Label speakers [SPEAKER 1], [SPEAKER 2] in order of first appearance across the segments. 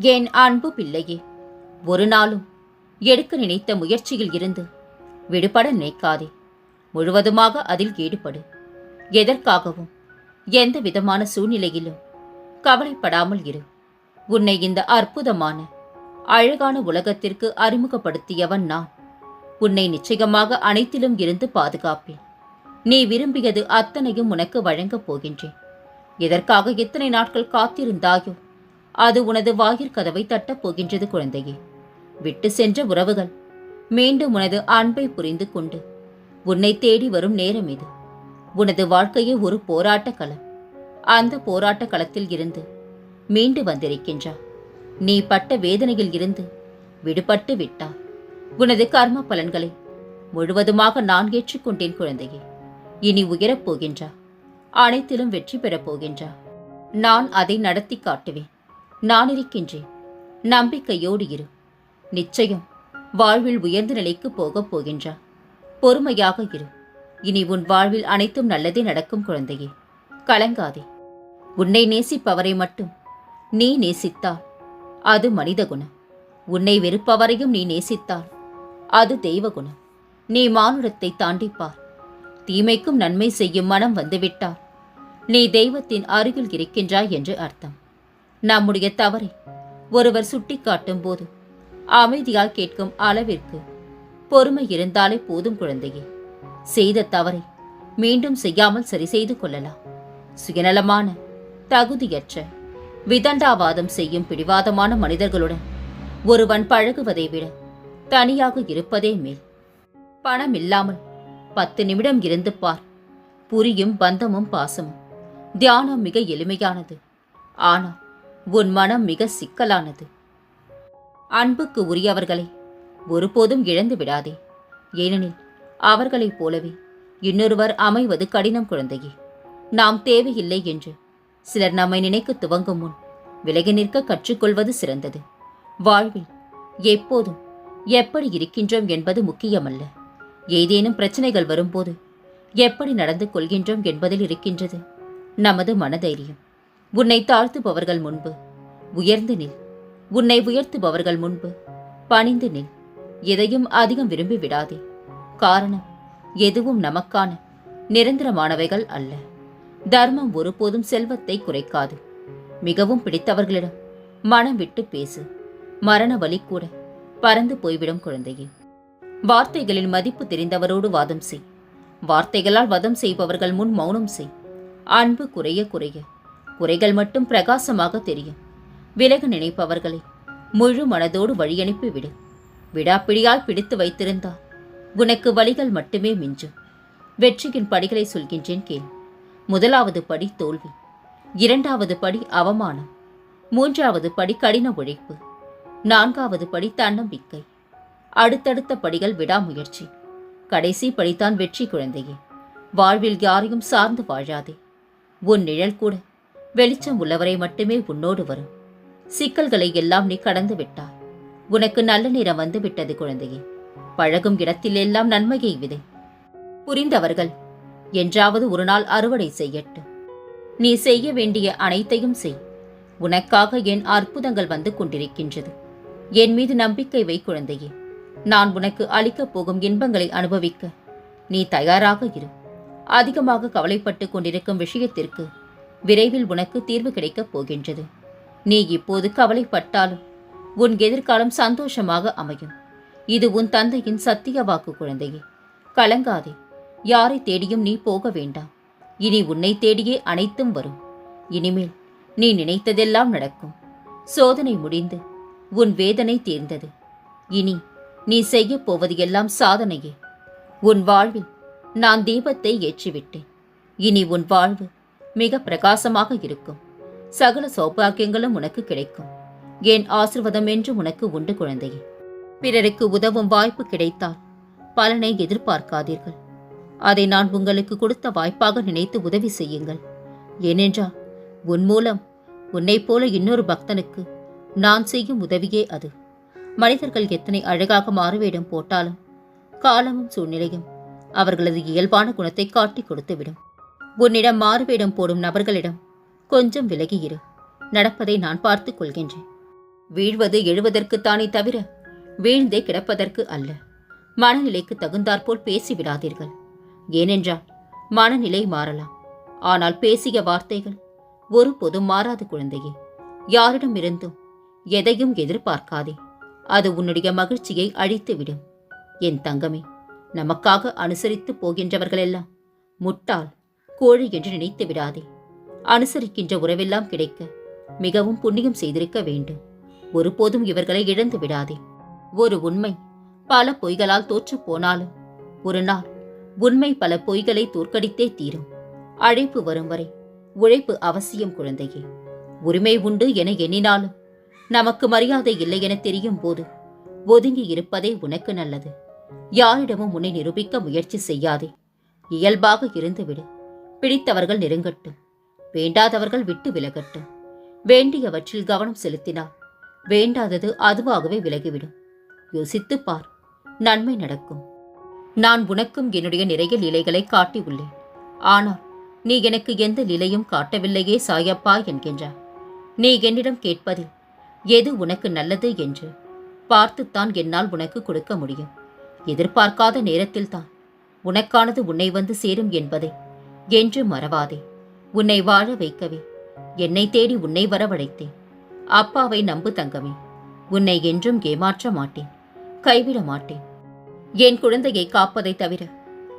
[SPEAKER 1] என் அன்பு பிள்ளையே? ஒரு நாளும் எடுக்க நினைத்த முயற்சியில் இருந்து விடுபட நினைக்காதே. முழுவதுமாக அதில் ஈடுபடு. எதற்காகவும் எந்த விதமான சூழ்நிலையிலும் கவலைப்படாமல் இரு. உன்னை இந்த அற்புதமான அழகான உலகத்திற்கு அறிமுகப்படுத்தியவன் நான். உன்னை நிச்சயமாக அனைத்திலும் இருந்து பாதுகாப்பேன். நீ விரும்பியது அத்தனையும் உனக்கு வழங்கப் போகின்றேன். எதற்காக எத்தனை நாட்கள் காத்திருந்தாயோ? அது உனது வாயிற்கதவை தட்டப் போகின்றது குழந்தையே. விட்டு சென்ற உறவுகள். மீண்டும் உனது அன்பை புரிந்து கொண்டு. உன்னை தேடி வரும் நேரம் இது. உனது வாழ்க்கையே ஒரு போராட்ட களம். அந்த போராட்ட களத்தில் இருந்து மீண்டு வந்திருக்கின்றா. நீ பட்ட வேதனையில் இருந்து விடுபட்டு விட்டா. உனது கர்ம பலன்களை முழுவதுமாக நான் ஏற்றுக்கொண்டேன் குழந்தையே. இனி உயரப் போகின்றா. அனைத்திலும் வெற்றி பெறப் போகின்றா. நான் அதை நடத்தி காட்டுவேன். நான் இருக்கின்றேன். நம்பிக்கையோடு இரு. நிச்சயம் வாழ்வில் உயர்ந்த நிலைக்கு போகப் போகின்றா. பொறுமையாக இரு. இனி உன் வாழ்வில் அனைத்தும் நல்லதே நடக்கும் குழந்தையே. கலங்காதே. உன்னை நேசிப்பவரை மட்டும் நீ நேசித்தால் அது மனித குணம். உன்னை வெறுப்பவரையும் நீ நேசித்தால் அது தெய்வ குணம். நீ மானுடத்தை தாண்டிப்பார். தீமைக்கும் நன்மை செய்யும் மனம் வந்துவிட்டால் நீ தெய்வத்தின் அருகில் இருக்கின்றாய் என்று அர்த்தம். நம்முடைய தவறை ஒருவர் சுட்டிக்காட்டும் போது அமைதியால் கேட்கும் அளவிற்கு பொறுமை இருந்தாலே போதும் குழந்தையே. செய்த தவறை மீண்டும் செய்யாமல் சரி செய்து கொள்ளலாம். சுயநலமான தகுதியற்ற விதண்டாவாதம் செய்யும் பிடிவாதமான மனிதர்களுடன் ஒருவன் பழகுவதை விட தனியாக இருப்பதே மேல். பணம் இல்லாமல் பத்து நிமிடம் இருந்து பார். புரியும் பந்தமும் பாசமும். தியானம் மிக எளிமையானது. ஆனால் உன் மனம் மிக சிக்கலானது. அன்புக்கு உரியவர்களை ஒருபோதும் இழந்து விடாதே. ஏனெனில் அவர்களைப் போலவே இன்னொருவர் அமைவது கடினம் குழந்தையே. நாம் தேவையில்லை என்று சிலர் நம்மை நினைக்க துவங்கும் முன் விலகி நிற்க கற்றுக்கொள்வது சிறந்தது. வாழ்வில் எப்போதும் எப்படி இருக்கின்றோம் என்பது முக்கியமல்ல. ஏதேனும் பிரச்சனைகள் வரும்போது எப்படி நடந்து கொள்கின்றோம் என்பதில் இருக்கின்றது நமது மனதைரியம். உன்னை தாழ்த்துபவர்கள் முன்பு. உயர்ந்து நில். உன்னை உயர்த்துபவர்கள் முன்பு. பணிந்து நில். எதையும் அதிகம் விரும்பி விடாதே காரணம் எதுவும் நமக்கான நிரந்தரமானவைகள் அல்ல. தர்மம் ஒருபோதும் செல்வத்தை குறைக்காது. மிகவும் பிடித்தவர்களிடம் மனம் விட்டு பேசு. மரண வலி கூட பறந்து போய்விடும் குழந்தையே. வார்த்தைகளின் மதிப்பு தெரிந்தவரோடு வாதம் செய். வார்த்தைகளால் வதம் செய்பவர்கள் முன் மௌனம் செய். அன்பு குறைய குறைய. குறைகள் மட்டும் பிரகாசமாக தெரியும். விலக நினைப்பவர்களை முழு மனதோடு வழியனுப்பி விடு. விடாப்பிடியால் பிடித்து வைத்திருந்தால் உனக்கு வழிகள் மட்டுமே மிஞ்சும். வெற்றியின் படிகளை சொல்கின்றேன் கேள். முதலாவது படி தோல்வி. இரண்டாவது படி அவமானம். மூன்றாவது படி கடின உழைப்பு. நான்காவது படி தன்னம்பிக்கை. அடுத்தடுத்த படிகள் விடாமுயற்சி. கடைசி படித்தான் வெற்றி குழந்தையே. வாழ்வில் யாரையும் சார்ந்து வாழாதே. உன் நிழல் கூட வெளிச்சம் உள்ளவரை மட்டுமே உன்னோடு வரும். சிக்கல்களை எல்லாம் நீ கடந்து விட்டாய். உனக்கு நல்ல நேரம் வந்து விட்டது குழந்தையே. பழகும் இடத்திலெல்லாம் நன்மையை விதை. புரிந்தவர்கள் என்றாவது ஒரு நாள் அறுவடை செய்யட்டும் நீ செய்ய வேண்டிய அனைத்தையும் செய். உனக்காக என் அற்புதங்கள் வந்து கொண்டிருக்கின்றது. என் மீது நம்பிக்கை வை குழந்தையே. நான் உனக்கு அளிக்கப் போகும் இன்பங்களை அனுபவிக்க நீ தயாராக இரு. அதிகமாக கவலைப்பட்டு கொண்டிருக்கும் விஷயத்திற்கு விரைவில் உனக்கு தீர்வு கிடைக்கப் போகின்றது. நீ இப்போது கவலைப்பட்டாலும் உன் எதிர்காலம் சந்தோஷமாக அமையும். இது உன் தந்தையின் சத்திய வாக்கு குழந்தையே. கலங்காதே. யாரை தேடியும் நீ போக வேண்டாம். இனி உன்னை தேடியே அனைத்தும் வரும். இனிமேல் நீ நினைத்ததெல்லாம் நடக்கும். சோதனை முடிந்து உன் வேதனை தீர்ந்தது. இனி நீ செய்யப் போவது எல்லாம் சாதனையே. உன் வாழ்வில் நான் தீபத்தை ஏற்றிவிட்டேன். இனி உன் வாழ்வு மிக பிரகாசமாக இருக்கும். சகல சௌபாகியங்களும் உனக்கு கிடைக்கும். என் ஆசிர்வாதம் என்று உனக்கு உண்டு குழந்தையே. பிறருக்கு உதவும் வாய்ப்பு கிடைத்தால் பலனை எதிர்பார்க்காதீர்கள். அதை நான் உங்களுக்கு கொடுத்த வாய்ப்பாக நினைத்து உதவி செய்யுங்கள். ஏனென்றால் உன் மூலம் உன்னைப் போல இன்னொரு பக்தனுக்கு நான் செய்யும் உதவியே அது. மனிதர்கள் எத்தனை அழகாக மாறுவேடம் போட்டாலும் காலமும் சூழ்நிலையும் அவர்களது இயல்பான குணத்தை காட்டிக் கொடுத்துவிடும். உன்னிடம் மாறுவேடம் போடும் நபர்களிடம் கொஞ்சம் விலகியிரு. நடப்பதை நான் பார்த்துக் கொள்கின்றேன். வீழ்வது எழுவதற்குத்தானே தவிர வீழ்ந்தே கிடப்பதற்கு அல்ல. மனநிலைக்கு தகுந்தாற்போல் பேசிவிடாதீர்கள். ஏனென்றால் மனநிலை மாறலாம். ஆனால் பேசிய வார்த்தைகள் ஒருபோதும் மாறாது குழந்தையே. யாரிடமிருந்தும் எதையும் எதிர்பார்க்காதே. அது உன்னுடைய மகிழ்ச்சியை அழித்துவிடும். என் தங்கமே நமக்காக அனுசரித்து போகின்றவர்களெல்லாம் முட்டாள். கோழி என்று நினைத்து விடாதே. அனுசரிக்கின்ற உறவெல்லாம் கிடைக்க மிகவும் புண்ணியம் செய்திருக்க வேண்டும். ஒருபோதும் இவர்களை இழந்து விடாதே. ஒரு உண்மை பல பொய்களால் தோற்றுப் போனாலும் ஒரு நாள் உண்மை பல பொய்களை தோற்கடித்தே தீரும். அழைப்பு வரும் வரை உழைப்பு அவசியம் குழந்தையே. உரிமை உண்டு என எண்ணினாலும் நமக்கு மரியாதை இல்லை என தெரியும் போது ஒதுங்கி இருப்பதே உனக்கு நல்லது. யாரிடமும் உன்னை நிரூபிக்க முயற்சி செய்யாதே. இயல்பாக இருந்துவிடு. பிடித்தவர்கள் நெருங்கட்டும். வேண்டாதவர்கள் விட்டு விலகட்டும். வேண்டியவற்றில் கவனம் செலுத்தினால் வேண்டாதது அதுவாகவே விலகிவிடும். யோசித்துப் பார் நன்மை நடக்கும். நான் உனக்கும் என்னுடைய நிறைய நிலைகளை காட்டியுள்ளேன். ஆனால் நீ எனக்கு எந்த நிலையும் காட்டவில்லையே சாயப்பா என்கின்றார். நீ என்னிடம் கேட்பதில் எது உனக்கு நல்லது என்று பார்த்துத்தான் என்னால் உனக்கு கொடுக்க முடியும். எதிர்பார்க்காத நேரத்தில்தான் உனக்கானது உன்னை வந்து சேரும் என்பதை என்று மறவாதே. உன்னை வாழ வைக்கவே என்னை தேடி உன்னை வரவழைத்தேன். அப்பாவை நம்பு தங்கமே உன்னை என்றும் ஏமாற்ற மாட்டேன் கைவிட மாட்டேன். என் குழந்தையை காப்பதை தவிர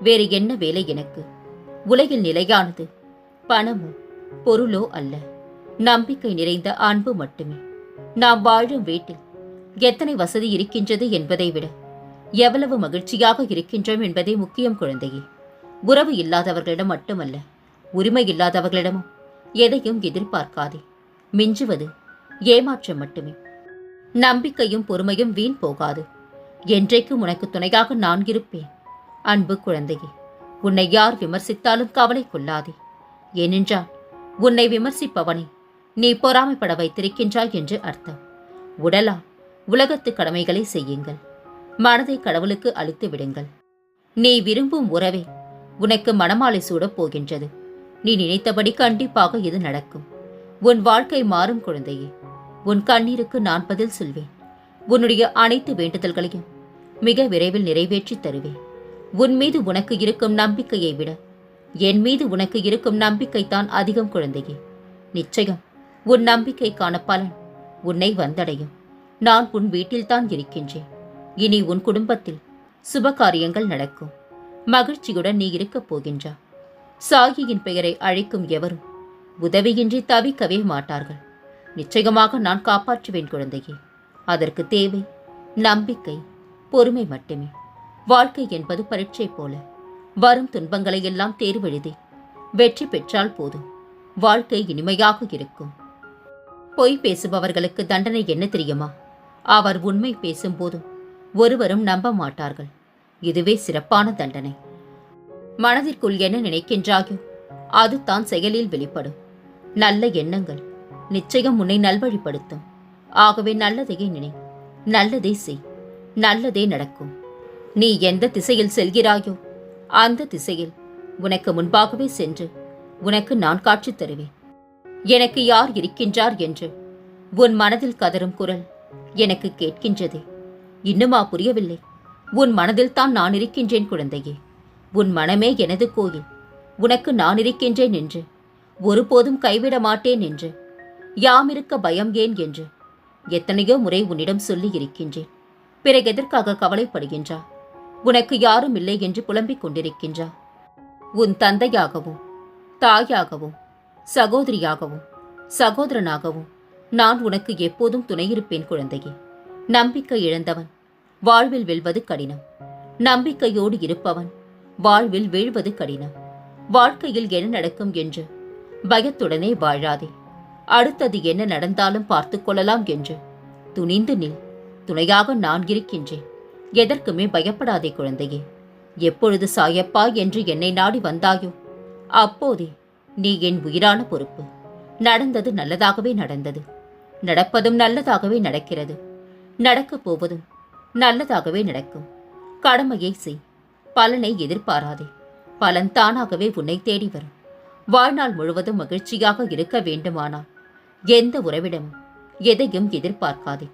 [SPEAKER 1] வேறு என்ன வேலை எனக்கு? உலகில் நிலையானது பணமோ பொருளோ அல்ல. நம்பிக்கை நிறைந்த அன்பு மட்டுமே. நாம் வாழும் வீட்டில் எத்தனை வசதி இருக்கின்றது என்பதை விட எவ்வளவு மகிழ்ச்சியாக இருக்கின்றோம் என்பதே முக்கியம் குழந்தையே. உறவு இல்லாதவர்களிடம் மட்டுமல்ல உரிமை இல்லாதவர்களிடமும் எதையும் எதிர்பார்க்காதே. மிஞ்சுவது ஏமாற்றம் மட்டுமே. நம்பிக்கையும் பொறுமையும் வீண் போகாது. என்றைக்கும் உனக்கு துணையாக நான் இருப்பேன். அன்பு குழந்தையே உன்னை யார் விமர்சித்தாலும் கவலை கொள்ளாதே. ஏனென்றால் உன்னை விமர்சிப்பவனை நீ பொறாமைப்பட வைத்திருக்கின்றாய் என்று அர்த்தம். உடலா உலகத்து கடமைகளை செய்யுங்கள். மனதை கடவுளுக்கு அளித்து விடுங்கள். நீ விரும்பும் உறவே உனக்கு மணமாலை சூடப் போகின்றது. நீ நினைத்தபடி கண்டிப்பாக இது நடக்கும். உன் வாழ்க்கை மாறும் குழந்தையே. உன் கண்ணீருக்கு நான் பதில் சொல்வேன். உன்னுடைய அனைத்து வேண்டுதல்களையும் மிக விரைவில் நிறைவேற்றித் தருவேன். உன் மீது உனக்கு இருக்கும் நம்பிக்கையை விட என் மீது உனக்கு இருக்கும் நம்பிக்கைத்தான் அதிகம் குழந்தையே. நிச்சயம் உன் நம்பிக்கைக்கான பலன் உன்னை வந்தடையும். நான் உன் வீட்டில்தான் இருக்கின்றேன். இனி உன் குடும்பத்தில் சுபகாரியங்கள் நடக்கும். மகிழ்ச்சியுடன் நீ இருக்கப் போகின்றா. சாகியின் பெயரை அழைக்கும் எவரும் உதவியின்றி தவிக்கவே மாட்டார்கள். நிச்சயமாக நான் காப்பாற்றுவேன் குழந்தையே. அதற்கு தேவை நம்பிக்கை பொறுமை மட்டுமே. வாழ்க்கை என்பது பரீட்சை போல. வரும் துன்பங்களை எல்லாம் தேர்வெழுதி வெற்றி பெற்றால் போதும். வாழ்க்கை இனிமையாக இருக்கும். பொய் பேசுபவர்களுக்கு தண்டனை என்ன தெரியுமா? அவர் உண்மை பேசும்போதும் ஒருவரும் நம்ப மாட்டார்கள். இதுவே சிறப்பான தண்டனை. மனதிற்குள் என்ன நினைக்கின்றாயோ அதுதான் செயலில் வெளிப்படும். நல்ல எண்ணங்கள் நிச்சயம் உன்னை நல்வழிப்படுத்தும். ஆகவே நல்லதையே நினை நல்லதே செய் நல்லதே நடக்கும். நீ எந்த திசையில் செல்கிறாயோ அந்த திசையில் உனக்கு முன்பாகவே சென்று உனக்கு நான் காட்சி தருவேன். எனக்கு யார் இருக்கின்றார் என்று உன் மனதில் கதறும் குரல் எனக்கு கேட்கின்றதே. இன்னுமா புரியவில்லை. உன் மனதில் தான் நான் இருக்கின்றேன் குழந்தையே. உன் மனமே எனது கோயில். உனக்கு நான் இருக்கின்றேன் என்று. ஒருபோதும் கைவிட மாட்டேன் என்று. யாம் இருக்க பயம் ஏன் என்று. எத்தனையோ முறை உன்னிடம் சொல்லி இருக்கின்றேன். பிறகு எதற்காக கவலைப்படுகின்றா? உனக்கு யாரும் இல்லை என்று புலம்பிக் கொண்டிருக்கின்றா? உன் தந்தையாகவும் தாயாகவும் சகோதரியாகவும் சகோதரனாகவும் நான் உனக்கு எப்போதும் துணையிருப்பேன் குழந்தையே. நம்பிக்கை இழந்தவன். வாழ்வில் வெல்வது கடினம். நம்பிக்கையோடு இருப்பவன் வாழ்வில் வீழ்வது கடினம். வாழ்க்கையில் என்ன நடக்கும் என்று பயத்துடனே வாழாதே. அடுத்தது என்ன நடந்தாலும் பார்த்துக் கொள்ளலாம் என்று. துணிந்து நில். துணையாக நான் இருக்கின்றேன். எதற்குமே பயப்படாதே குழந்தையே. எப்பொழுது சாயப்பா என்று என்னை நாடி வந்தாயோ அப்போதே நீ என் உயிரான பொறுப்பு. நடந்தது நல்லதாகவே நடந்தது. நடப்பதும் நல்லதாகவே நடக்கிறது. நடக்கப் போவதும் நல்லதாகவே நடக்கும். கடமையை செய். பலனை எதிர்பாராதே. பலன் தானாகவே உன்னை தேடி வரும். வாழ்நாள் முழுவதும் மகிழ்ச்சியாக இருக்க வேண்டுமானால் எந்த உறவிடமும் எதையும் எதிர்பார்க்காதே.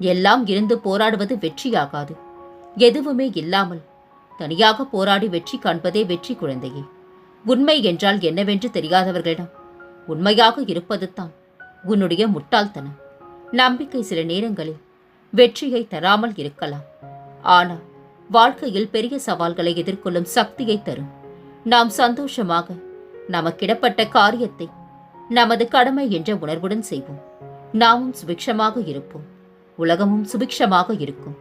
[SPEAKER 1] எல்லாம் இருந்து போராடுவது வெற்றியாகாது. எதுவுமே இல்லாமல் தனியாக போராடி வெற்றி காண்பதே வெற்றி குழந்தையே. உண்மை என்றால் என்னவென்று தெரியாதவர்களிடம் உண்மையாக இருப்பது தான் உன்னுடைய முட்டாள்தனம். நம்பிக்கை சில நேரங்களில் வெற்றியை தராமல் இருக்கலாம். ஆனால் வாழ்க்கையில் பெரிய சவால்களை எதிர்கொள்ளும் சக்தியை தரும். நாம் சந்தோஷமாக நமக்கிடப்பட்ட காரியத்தை நமது கடமை என்ற உணர்வுடன் செய்வோம். நாமும் சுபிக்ஷமாக இருப்போம். உலகமும் சுபிக்ஷமாக இருக்கும்.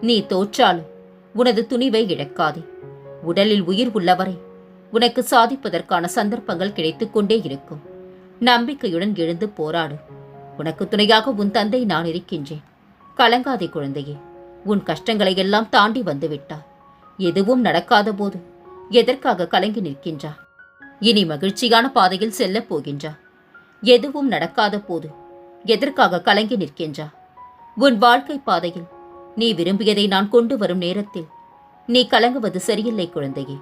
[SPEAKER 1] நீ தோற்றாலும் உனது துணிவை இழக்காதே. உடலில் உயிர் உள்ளவரை உனக்கு சாதிப்பதற்கான சந்தர்ப்பங்கள் கிடைத்துக்கொண்டே இருக்கும். நம்பிக்கையுடன் எழுந்து போராடு. உனக்கு துணையாக உன் தந்தை நான் இருக்கின்றேன். கலங்காதே குழந்தையே. உன் கஷ்டங்களை எல்லாம் தாண்டி வந்து விட்டாய். எதுவும் நடக்காத போது எதற்காக கலங்கி நிற்கின்றா இனி மகிழ்ச்சியான பாதையில் செல்லப் போகின்றா எதுவும் நடக்காத போது எதற்காக கலங்கி நிற்கின்றா உன் வாழ்க்கை பாதையில் நீ விரும்பியதை நான் கொண்டு வரும் நேரத்தில் நீ கலங்குவது சரியில்லை குழந்தையே.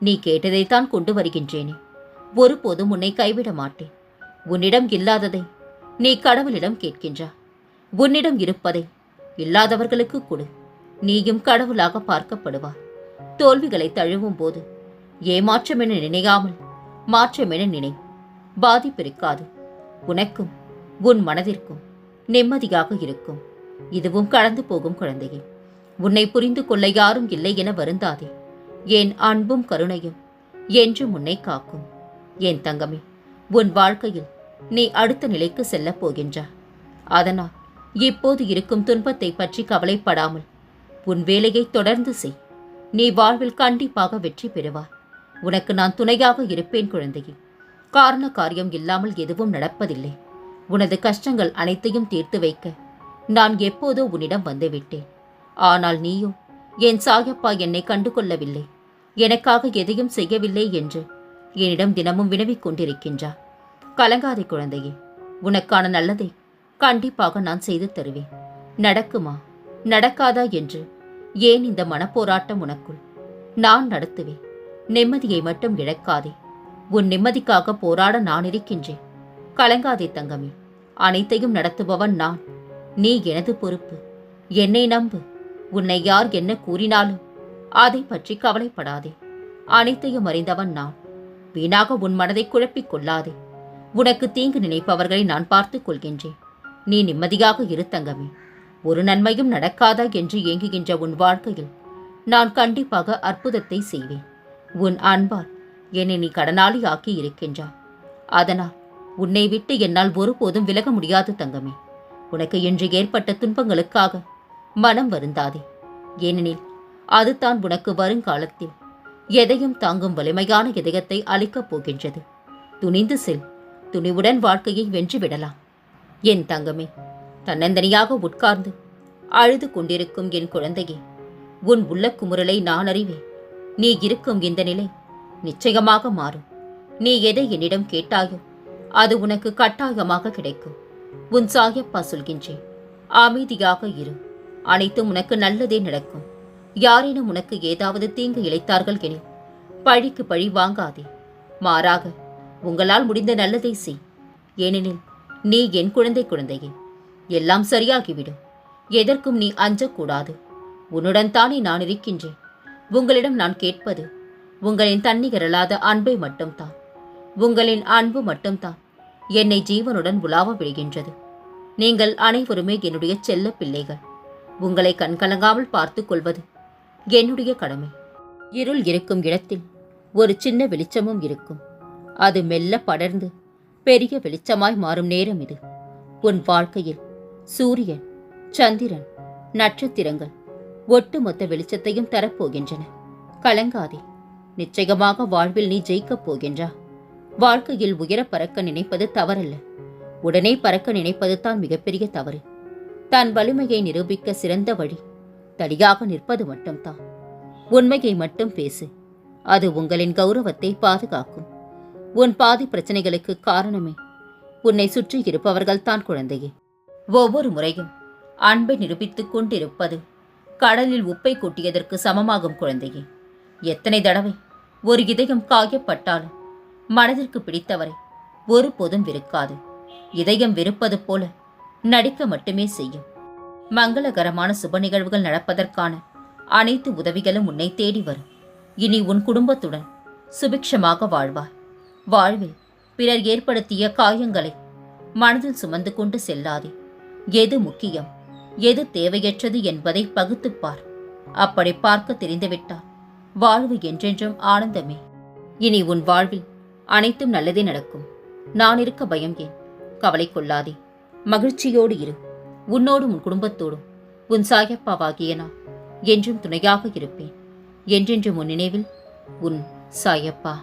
[SPEAKER 1] நீ கேட்டதைத்தான் கொண்டு வருகின்றேனே. ஒருபோதும் உன்னை கைவிட மாட்டேன். உன்னிடம் இல்லாததை நீ கடவுளிடம் கேட்கின்றா உன்னிடம் இருப்பதை இல்லாதவர்களுக்கு கொடு. நீயும் கடவுளாக பார்க்கப்படுவார் தோல்விகளை தழுவும் போது ஏமாற்றம் என நினையாமல் மாற்றம் என நினை பாதிப்பிருக்காது உனக்கும் உன் மனதிற்கும் நிம்மதியாக இருக்கும். இதுவும் கடந்து போகும் குழந்தையே. உன்னை புரிந்து கொள்ள யாரும் இல்லை என வருந்தாதே. என் அன்பும் கருணையும் என்றும் உன்னை காக்கும். என் தங்கமே உன் வாழ்க்கையில் நீ அடுத்த நிலைக்கு செல்லப் போகின்றா அதனால் இப்போது இருக்கும் துன்பத்தை பற்றி கவலைப்படாமல். உன் வேலையை தொடர்ந்து செய். நீ வாழ்வில் கண்டிப்பாக வெற்றி பெறுவாய். உனக்கு நான் துணையாக இருப்பேன் குழந்தையே. காரண காரியம் இல்லாமல் எதுவும் நடப்பதில்லை. உனது கஷ்டங்கள் அனைத்தையும் தீர்த்து வைக்க நான் எப்போதோ உன்னிடம் வந்துவிட்டேன். ஆனால் நீயோ என் சாயப்பா என்னை கண்டு கொள்ளவில்லை எனக்காக எதையும் செய்யவில்லை என்று என்னிடம் தினமும் வினவிக் கொண்டிருக்கின்றார் கலங்காதே குழந்தையே. உனக்கான நல்லதை கண்டிப்பாக நான் செய்து தருவேன். நடக்குமா? நடக்காதா என்று. ஏன் இந்த மனப்போராட்டம் உனக்குள்? நான் நடத்துவேன். நிம்மதியை மட்டும் இழக்காதே. உன் நிம்மதிக்காக போராட நான் இருக்கின்றேன். கலங்காதே தங்கமே. அனைத்தையும் நடத்துபவன் நான். நீ எனது பொறுப்பு. என்னை நம்பு. உன்னை யார் என்ன கூறினாலும் அதை பற்றி கவலைப்படாதே. அனைத்தையும் அறிந்தவன் நான். வீணாக உன் மனதை குழப்பிக் கொள்ளாதே. உனக்கு தீங்கு நினைப்பவர்களை நான் பார்த்துக் கொள்கின்றேன். நீ நிம்மதியாக இரு தங்கமே. ஒரு நன்மையும் நடக்காதா என்று ஏங்குகின்ற உன் வாழ்க்கையில் நான் கண்டிப்பாக அற்புதத்தை செய்வேன். உன் அன்பால் என்னை நீ கடனாளி ஆக்கி இருக்கின்றாய். அதனால் உன்னை விட்டு என்னால் ஒருபோதும் விலக முடியாது தங்கமே. உனக்கு இன்று ஏற்பட்ட துன்பங்களுக்காக மனம் வருந்தாதே. ஏனெனில் அதுதான் உனக்கு வருங்காலத்தில் எதையும் தாங்கும் வலிமையான இதயத்தை அளிக்கப் போகின்றது. துணிந்து செல். துணிவுடன் வாழ்க்கையை வென்று விடலாம். என் தங்கமே தன்னந்தனியாக உட்கார்ந்து அழுது கொண்டிருக்கும் என் குழந்தையே உன் உள்ள குமுறலை நான் அறிவேன். நீ இருக்கும் இந்த நிலை நிச்சயமாக மாறும். நீ எதை என்னிடம் கேட்டாயோ அது உனக்கு கட்டாயமாக கிடைக்கும். உன் சாயப்பா சொல்கின்றேன் அமைதியாக இரு. அனைத்தும் உனக்கு நல்லதே நடக்கும். யாரேனும் உனக்கு ஏதாவது தீங்கு இழைத்தார்கள் எனில் பழிக்கு பழி வாங்காதே. மாறாக உங்களால் முடிந்த நல்லதை செய். ஏனெனில் நீ என் குழந்தை குழந்தையே. எல்லாம் சரியாகிவிடும். எதற்கும் நீ அஞ்சக்கூடாது. உன்னுடன் தானே நான் இருக்கின்றேன். உங்களிடம் நான் கேட்பது உங்களின் தன்னிகரலாத அன்பை மட்டும்தான். உங்களின் அன்பு மட்டும்தான் என்னை ஜீவனுடன் உலாவ விடுகின்றது. நீங்கள் அனைவருமே என்னுடைய செல்ல பிள்ளைகள். உங்களை கண்கலங்காமல் பார்த்துக் கொள்வது என்னுடைய கடமை. இருள் இருக்கும் இடத்தில் ஒரு சின்ன வெளிச்சமும் இருக்கும். அது மெல்ல படர்ந்து பெரிய வெளிச்சமாய் மாறும் நேரம் இது. உன் வாழ்க்கையில் சூரியன் சந்திரன் நட்சத்திரங்கள் ஒட்டுமொத்த வெளிச்சத்தையும் தரப்போகின்றன. கலங்காதே. நிச்சயமாக வாழ்வில் நீ ஜெயிக்கப் போகின்றா. வாழ்க்கையில் உயர பறக்க நினைப்பது தவறல்ல. உடனே பறக்க நினைப்பது தான் மிகப்பெரிய தவறு. தன் வலிமையை நிரூபிக்க சிறந்த வழி. தடியாக நிற்பது மட்டும்தான். உண்மையை மட்டும் பேசு. அது உங்களின் கௌரவத்தை பாதுகாக்கும். உன் பாதி பிரச்சனைகளுக்கு காரணமே. உன்னை சுற்றி இருப்பவர்கள் தான் குழந்தையே. ஒவ்வொரு முறையும் அன்பை நிரூபித்துக் கொண்டிருப்பது கடலில் உப்பை கொட்டியதற்கு சமமாகும் குழந்தையே. எத்தனை தடவை ஒரு இதயம் காயப்பட்டாலும் மனதிற்கு பிடித்தவரை ஒருபோதும் விருக்காது இதயம் வெறுப்பது போல நடிக்க மட்டுமே செய்யும். மங்களகரமான சுப நிகழ்வுகள் நடப்பதற்கான அனைத்து உதவிகளும் உன்னை தேடி வரும். இனி உன் குடும்பத்துடன் சுபிக்ஷமாக வாழ்வாய். வாழ்வில் பிறர் ஏற்படுத்திய காயங்களை மனதில் சுமந்து கொண்டு செல்லாதே. எது முக்கியம்? எது தேவையற்றது என்பதை பகுத்துப் பார். அப்படி பார்க்க தெரிந்துவிட்டால் வாழ்வு என்றென்றும் ஆனந்தமே. இனி உன் வாழ்வில் அனைத்தும் நல்லதே நடக்கும். நான் இருக்க பயம் ஏன்? கவலை கொள்ளாதே. மகிழ்ச்சியோடு இரு. உன்னோடும் உன் குடும்பத்தோடும் உன் சாயப்பாவாகிய நான் என்றும் துணையாக இருப்பேன். என்றென்றும் உன் நினைவில் உன் சாயப்பா.